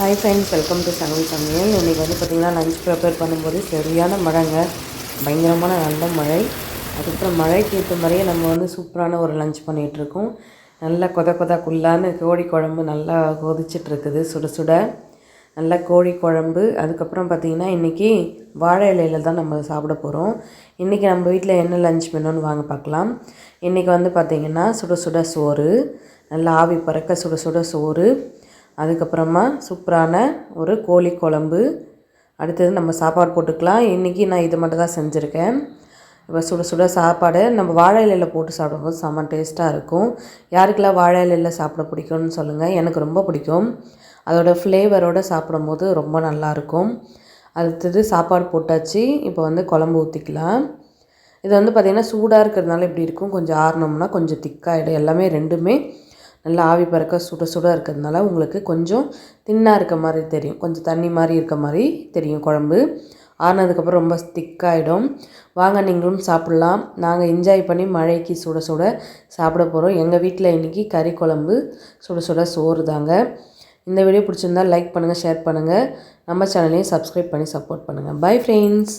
Hi friends welcome to சமையல் சமையல் இன்றைக்கி வந்து பார்த்திங்கன்னா லஞ்ச் ப்ரிப்பேர் பண்ணும்போது சரியான மழைங்க. பயங்கரமான நல்ல மழை. அதுக்கப்புறம் மழைக்கு ஏற்ற மாதிரியே நம்ம வந்து சூப்பரான ஒரு லஞ்ச் பண்ணிகிட்ருக்கோம் நல்லா கொத கொத குள்ளான்னு கோழி குழம்பு நல்லா கொதிச்சிட்ருக்குது சுட சுட. நல்லா கோழி குழம்பு. அதுக்கப்புறம் பார்த்திங்கன்னா இன்றைக்கி வாழை இலையில தான் நம்ம சாப்பிட போகிறோம் இன்றைக்கி நம்ம வீட்டில் என்ன லஞ்ச் மெனுன்னு வாங்க பார்க்கலாம் இன்றைக்கி வந்து பார்த்திங்கன்னா சுட சுட சோறு. நல்லா ஆவி பறக்க சுட சுட சோறு. அதுக்கப்புறமா சூப்பரான ஒரு கோழி குழம்பு. அடுத்தது நம்ம சாப்பாடு போட்டுக்கலாம். இன்றைக்கி நான் இது மட்டும் தான் செஞ்சுருக்கேன். இப்போ சுட சுட சாப்பாடு நம்ம வாழை இலையில் போட்டு சாப்பிடும்போது செம்ம டேஸ்ட்டாக இருக்கும். யாருக்கெல்லாம் வாழை இலையில் சாப்பிட பிடிக்கும்னு சொல்லுங்கள் எனக்கு ரொம்ப பிடிக்கும். அதோடய ஃப்ளேவரோடு சாப்பிடும்போது ரொம்ப நல்லாயிருக்கும் அடுத்தது சாப்பாடு போட்டாச்சு. இப்போ வந்து குழம்பு ஊற்றிக்கலாம் இது வந்து பார்த்திங்கன்னா சூடாக இருக்கிறதுனால இப்படி இருக்கும். கொஞ்சம் ஆறினோம்னா கொஞ்சம் திக்காகிடும் எல்லாமே ரெண்டுமே நல்லா ஆவி பறக்க சுட சுட இருக்கிறதுனால உங்களுக்கு கொஞ்சம் தின்னாக இருக்க மாதிரி தெரியும். கொஞ்சம் தண்ணி மாதிரி இருக்க மாதிரி தெரியும் குழம்பு. ஆறினதுக்கப்புறம் ரொம்ப திக்காகிடும் வாங்க நீங்களும் சாப்பிட்லாம். நாங்கள் என்ஜாய் பண்ணி மழைக்கு சுட சுட சாப்பிட போகிறோம் எங்கள் வீட்டில் இன்றைக்கி கறி குழம்பு சுட சுட சோறு தாங்க. இந்த வீடியோ பிடிச்சிருந்தா லைக் பண்ணுங்கள் ஷேர் பண்ணுங்கள் நம்ம சேனலையும் சப்ஸ்கிரைப் பண்ணி சப்போர்ட் பண்ணுங்கள் பை ஃப்ரெண்ட்ஸ்